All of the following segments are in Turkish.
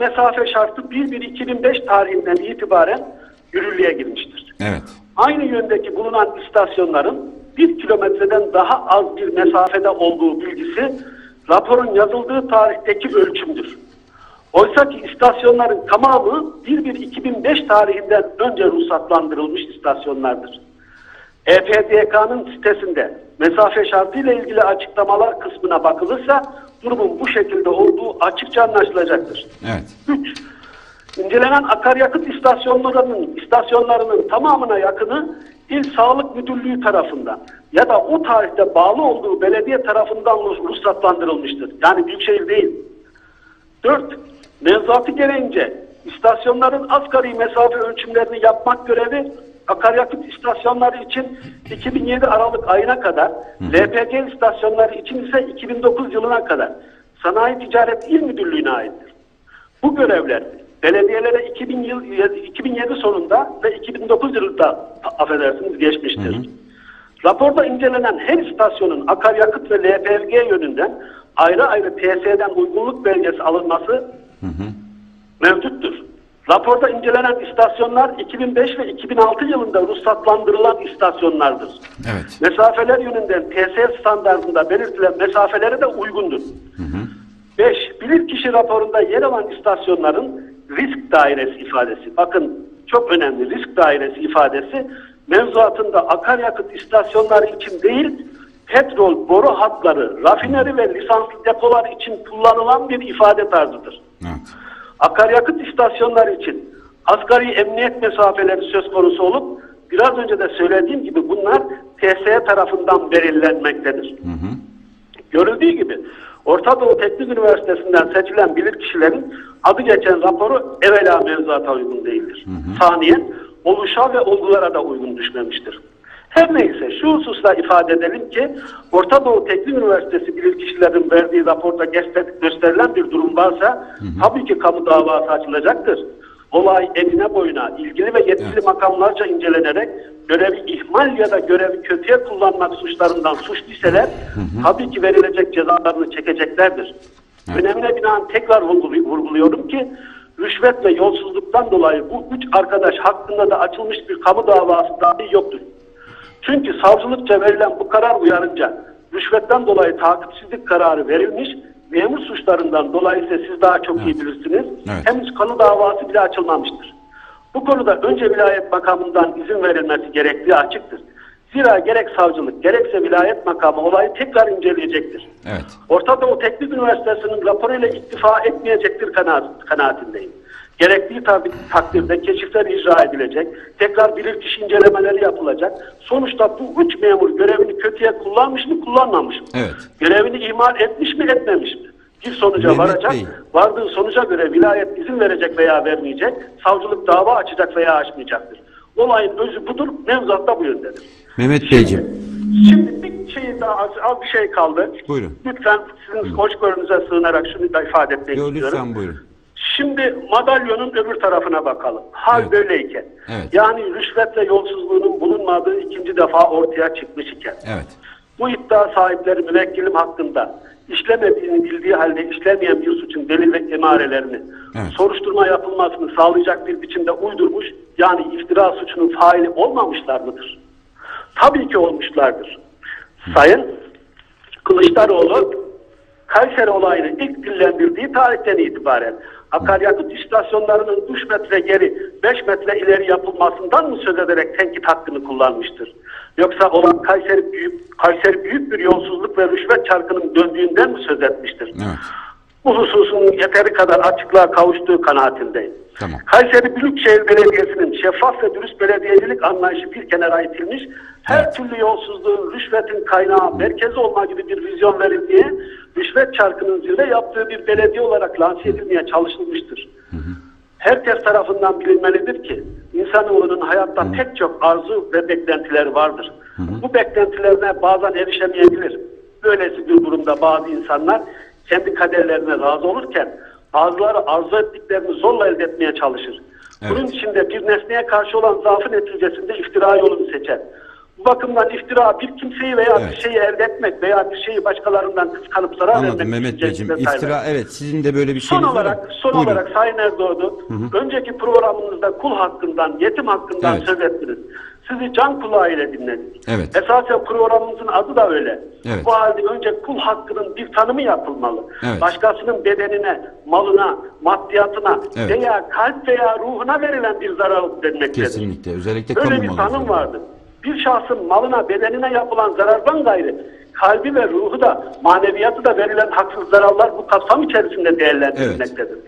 mesafe şartı 1-1-2005 tarihinden itibaren yürürlüğe girmiştir. Evet. Aynı yöndeki bulunan istasyonların bir kilometreden daha az bir mesafede olduğu bilgisi raporun yazıldığı tarihteki ölçümdür. Oysa ki istasyonların tamamı 1-1-2005 tarihinden önce ruhsatlandırılmış istasyonlardır. EPDK'nın sitesinde mesafe şartıyla ilgili açıklamalar kısmına bakılırsa durumun bu şekilde olduğu açıkça anlaşılacaktır. Evet. 3. İncelenen akaryakıt istasyonlarının istasyonlarının tamamına yakını İl Sağlık Müdürlüğü tarafından ya da o tarihte bağlı olduğu belediye tarafından ruhsatlandırılmıştır. Yani büyükşehir değil. 4. Mevzuatı gereğince istasyonların asgari mesafe ölçümlerini yapmak görevi akaryakıt istasyonları için 2007 Aralık ayına kadar, LPG istasyonları için ise 2009 yılına kadar Sanayi Ticaret İl Müdürlüğü'ne aittir. Bu görevler belediyelere 2000 yıl, 2007 sonunda ve 2009 yılında affedersiniz geçmiştir. Raporda incelenen her istasyonun akaryakıt ve LPG yönünden ayrı ayrı TSE'den uygunluk belgesi alınması mevcuttur. Raporda incelenen istasyonlar 2005 ve 2006 yılında ruhsatlandırılan istasyonlardır. Evet. Mesafeler yönünden TSE standartında belirtilen mesafelere de uygundur. 5. Bilirkişi raporunda yer alan istasyonların risk dairesi ifadesi. Bakın çok önemli risk dairesi ifadesi mevzuatında akaryakıt istasyonları için değil petrol boru hatları, rafineri ve lisanslı depolar için kullanılan bir ifade tarzıdır. Evet. Akaryakıt istasyonları için asgari emniyet mesafeleri söz konusu olup biraz önce de söylediğim gibi bunlar TSE tarafından belirlenmektedir. Görüldüğü gibi Orta Doğu Teknik Üniversitesi'nden seçilen bilirkişilerin adı geçen raporu evvela mevzuata uygun değildir. Saniyen oluşa ve olgulara da uygun düşmemiştir. Her neyse şu hususta ifade edelim ki Orta Doğu Teknik Üniversitesi bilirkişilerin verdiği raporda göster- gösterilen bir durum varsa tabii ki kamu davası açılacaktır. Olay enine boyuna ilgili ve yetkili Evet. makamlarca incelenerek görevi ihmal ya da görevi kötüye kullanmak suçlarından suçluyseler tabii ki verilecek cezalarını çekeceklerdir. Evet. Önemine binaen tekrar vurgulu- vurguluyorum ki rüşvet ve yolsuzluktan dolayı bu üç arkadaş hakkında da açılmış bir kamu davası dahi yoktur. Çünkü savcılıkça verilen bu karar uyarınca rüşvetten dolayı takipsizlik kararı verilmiş, memur suçlarından dolayı ise siz daha çok iyi bilirsiniz. Evet. Henüz kanı davası bile açılmamıştır. Bu konuda önce vilayet makamından izin verilmesi gerektiği açıktır. Zira gerek savcılık gerekse vilayet makamı olayı tekrar inceleyecektir. Evet. Orta Doğu Teknik Üniversitesi'nin raporuyla iktifa etmeyecektir kanaat, kanaatindeyim. Gerektiği tabi, takdirde keşifler icra edilecek, tekrar bilirkişi incelemeleri yapılacak. Sonuçta bu üç memur görevini kötüye kullanmış mı, kullanmamış mı? Evet. Görevini ihmal etmiş mi, etmemiş mi? Bir sonuca Mehmet varacak, Bey. vardığı sonuca göre vilayet izin verecek veya vermeyecek, savcılık dava açacak veya açmayacaktır. Olayın özü budur, mevzuat da bu yöndedir. Mehmet Beyciğim. Şimdi bir şey daha az, az bir şey kaldı. Buyurun. Lütfen sizin hoşgörünüze sığınarak şunu da ifade etmek Yo, istiyorum. lütfen buyurun. Şimdi madalyonun öbür tarafına bakalım. Hal Evet. böyleyken. Evet. Yani rüşvet ve yolsuzluğunun bulunmadığı ikinci defa ortaya çıkmış iken. Evet. Bu iddia sahipleri müvekkilim hakkında işlemediğini bildiği halde işlemeyen bir suçun delil ve emarelerini Evet. soruşturma yapılmasını sağlayacak bir biçimde uydurmuş yani iftira suçunun faili olmamışlar mıdır? Tabii ki olmuşlardır. Sayın Kılıçdaroğlu Kayseri olayını ilk dillendirdiği tarihten itibaren akaryakıt istasyonlarının 3 metre geri 5 metre ileri yapılmasından mı söz ederek tenkit hakkını kullanmıştır? Yoksa olan Kayseri büyük, Kayseri büyük bir yolsuzluk ve rüşvet çarkının döndüğünden mi söz etmiştir? Evet. Bu hususun yeteri kadar açıklığa kavuştuğu kanaatindeyim. Tamam. Kayseri Büyükşehir Belediyesi'nin şeffaf ve dürüst belediyecilik anlayışı bir kenara itilmiş, her Evet. türlü yolsuzluğun, rüşvetin kaynağı, merkezi olma gibi bir vizyon verildiği, rüşvet çarkının zirve yaptığı bir belediye olarak lanse edilmeye çalışılmıştır. Herkes tarafından bilinmelidir ki insanoğlunun hayatta pek çok arzu ve beklentileri vardır. Bu beklentilerine bazen erişemeyebilir. Böylesi bir durumda bazı insanlar kendi kaderlerine razı olurken bazıları arzu ettiklerini zorla elde etmeye çalışır. Evet. Bunun içinde bir nesneye karşı olan zaafı neticesinde iftira yolunu seçer. Bu bakımdan iftira bir kimseyi veya Evet. bir şeyi elde etmek veya bir şeyi başkalarından kıskanıp zarar Anladım vermek Mehmet Beyciğim. sayılır. İftira evet sizin de böyle bir Son şeyiniz var. olarak, son Buyurun. olarak Sayın Erdoğdu, önceki programınızda kul hakkından, yetim hakkından Evet. söz ettiniz. Sizi can kulağıyla dinledik. Evet. Esasen programımızın adı da öyle. Evet. Bu halde önce kul hakkının bir tanımı yapılmalı. Evet. Başkasının bedenine, malına, maddiyatına Evet. veya kalp veya ruhuna verilen bir zarar denmektedir. Kesinlikle. Özellikle Öyle kamu bir malı tanım vardır. Bir şahsın malına, bedenine yapılan zarardan gayrı kalbi ve ruhu da maneviyatı da verilen haksız zararlar bu kapsam içerisinde değerlendirilmektedir.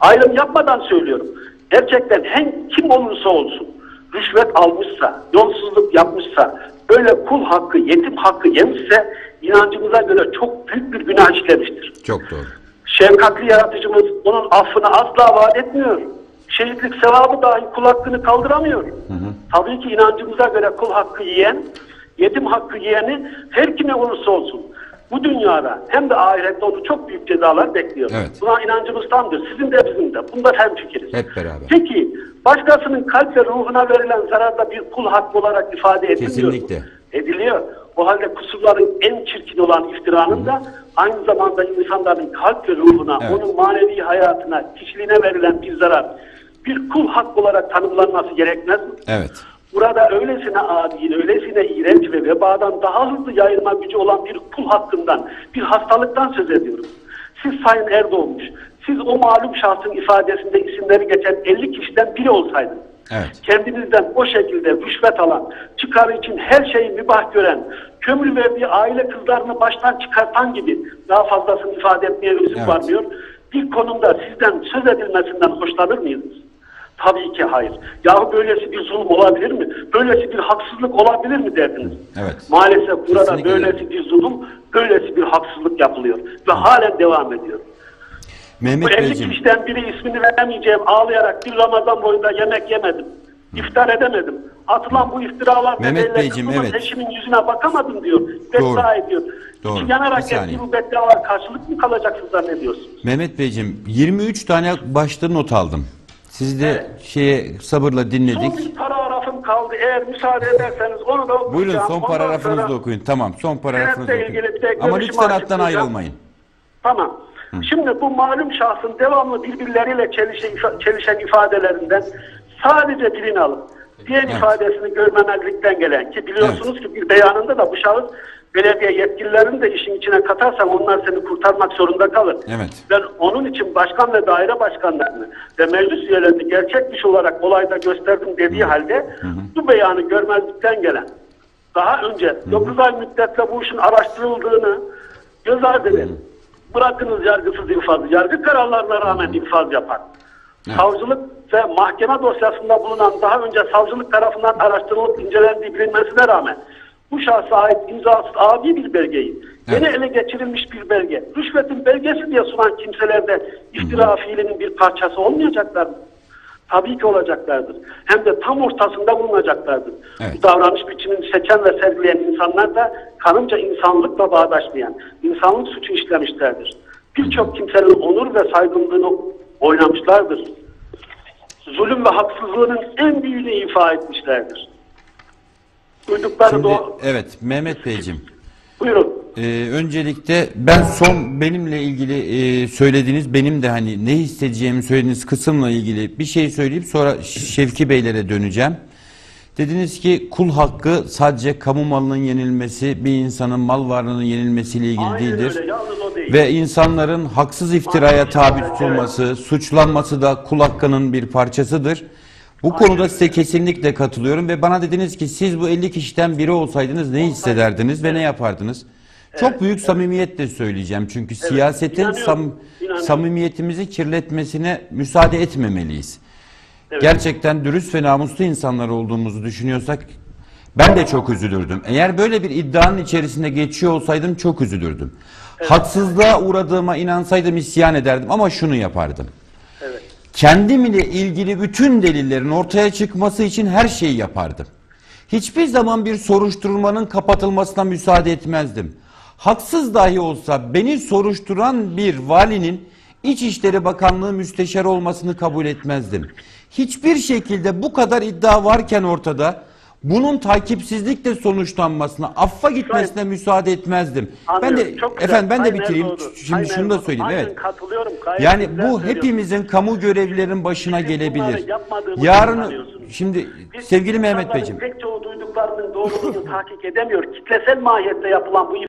Ayrım yapmadan söylüyorum. Gerçekten hem kim olursa olsun rüşvet almışsa, yolsuzluk yapmışsa, böyle kul hakkı, yetim hakkı yemişse inancımıza göre çok büyük bir günah işlemiştir. Çok doğru. Şefkatli yaratıcımız onun affını asla vaat etmiyor. Şehitlik sevabı dahi kul hakkını kaldıramıyor. Tabii ki inancımıza göre kul hakkı yiyen, yetim hakkı yiyeni her kime olursa olsun bu dünyada hem de ahirette onu çok büyük cezalar bekliyor. Evet. Buna inancımız tamdır. Sizin de bizim de. Bunda hemfikiriz. Hep beraber. Peki başkasının kalp ve ruhuna verilen zararda bir kul hakkı olarak ifade ediliyor? Kesinlikle. ediliyor. O halde kusurların en çirkin olan iftiranın da aynı zamanda insanların kalp ve ruhuna, Evet. onun manevi hayatına, kişiliğine verilen bir zarar bir kul hakkı olarak tanımlanması gerekmez mi? Evet. Burada öylesine adi, öylesine iğrenç ve vebadan daha hızlı yayılma gücü olan bir kul hakkından, bir hastalıktan söz ediyorum. Siz Sayın Erdoğmuş, siz o malum şahsın ifadesinde isimleri geçen 50 kişiden biri olsaydınız, Evet. kendinizden o şekilde rüşvet alan, çıkar için her şeyi mübah gören, kömür verdiği aile kızlarını baştan çıkartan gibi daha fazlasını ifade etmeye lüzum Evet. varmıyor. Bir konumda sizden söz edilmesinden hoşlanır mıydınız? Tabii ki hayır. Yahu böylesi bir zulüm olabilir mi? Böylesi bir haksızlık olabilir mi derdiniz? Evet. Maalesef burada Kesinlikle böylesi bir zulüm, böylesi bir haksızlık yapılıyor. Ve halen devam ediyor. Bu Mehmet 50 Beyciğim. kişiden biri ismini veremeyeceğim ağlayarak bir Ramazan boyunca yemek yemedim. İftar edemedim. Atılan bu iftiralar Mehmet nedeniyle Beyciğim, kızımın evet. eşimin yüzüne bakamadım diyor. Doğru. Beddua ediyor. Doğru. Yanarak Bir saniye. ettiği bu beddualar karşılık mı kalacaksınız zannediyorsunuz? Mehmet Beyciğim 23 tane başta not aldım. Siz de şeye sabırla Son dinledik. bir paragrafım kaldı. Eğer müsaade ederseniz onu da okuyacağım. Buyurun son Ondan paragrafınızı sonra- da okuyun. Tamam son paragrafınızı Senetle okuyun. ilgili bir de Ama görüşümü lütfen hattan açıklayacağım. ayrılmayın. Tamam. Şimdi bu malum şahsın devamlı birbirleriyle çelişen, çelişen ifadelerinden sadece birini alıp diğer Evet. ifadesini görmemezlikten gelen ki biliyorsunuz ki bir beyanında da bu şahıs belediye yetkililerini de işin içine katarsan onlar seni kurtarmak zorunda kalır. Evet. Ben onun için başkan ve daire başkanlarını ve meclis üyelerini gerçekmiş olarak olayda gösterdim dediği halde bu beyanı görmezlikten gelen daha önce 9 ay müddetle bu işin araştırıldığını göz ardı edin. Bırakınız yargısız infazı. Yargı kararlarına rağmen infaz yapan. Evet. Savcılık ve mahkeme dosyasında bulunan daha önce savcılık tarafından araştırılıp incelendiği bilinmesine rağmen bu şahsa ait imzasız adi bir belgeyi yeni ele geçirilmiş bir belge, rüşvetin belgesi diye sunan kimseler de iftira fiilinin bir parçası olmayacaklar mı? Tabii ki olacaklardır. Hem de tam ortasında bulunacaklardır. Evet. Bu davranış biçimini seçen ve sergileyen insanlar da kanımca insanlıkla bağdaşmayan, insanlık suçu işlemişlerdir. Birçok kimsenin onur ve saygınlığını oynamışlardır. Zulüm ve haksızlığının en büyüğünü ifa etmişlerdir. Duydukları Şimdi o- evet Mehmet Beyciğim. Buyurun. Ee, öncelikle ben son benimle ilgili e, söylediğiniz benim de hani ne hissedeceğimi söylediğiniz kısımla ilgili bir şey söyleyip sonra Şevki Beylere döneceğim. Dediniz ki kul hakkı sadece kamu malının yenilmesi, bir insanın mal varlığının yenilmesiyle ilgili Aynen değildir. öyle. Değil. Ve insanların haksız iftiraya tabi tutulması, suçlanması da kul hakkının bir parçasıdır. Bu konuda size kesinlikle katılıyorum ve bana dediniz ki siz bu 50 kişiden biri olsaydınız ne hissederdiniz ve ne yapardınız? Çok büyük samimiyetle söyleyeceğim çünkü siyasetin İnanıyorum. sam- samimiyetimizi kirletmesine müsaade etmemeliyiz. Gerçekten dürüst ve namuslu insanlar olduğumuzu düşünüyorsak ben de çok üzülürdüm. Eğer böyle bir iddianın içerisinde geçiyor olsaydım çok üzülürdüm. Haksızlığa uğradığıma inansaydım isyan ederdim ama şunu yapardım. Evet. Kendim ile ilgili bütün delillerin ortaya çıkması için her şeyi yapardım. Hiçbir zaman bir soruşturmanın kapatılmasına müsaade etmezdim. Haksız dahi olsa beni soruşturan bir valinin İçişleri Bakanlığı müsteşarı olmasını kabul etmezdim. Hiçbir şekilde bu kadar iddia varken ortada bunun takipsizlikle sonuçlanmasına, affa gitmesine müsaade etmezdim. Ben de Anlıyorum. Çok güzel. efendim ben de Aynen bitireyim. doğru. Şimdi Aynen şunu da söyleyeyim. Aynen Evet. katılıyorum. Gayet Yani bu hepimizin kamu görevlilerin başına Biz bunları gelebilir. Yarın şimdi Biz sevgili Mehmet Beyciğim Pek çoğu duyduklarının doğruluğunu tahkik edemiyor. Kitlesel mahiyette yapılan bu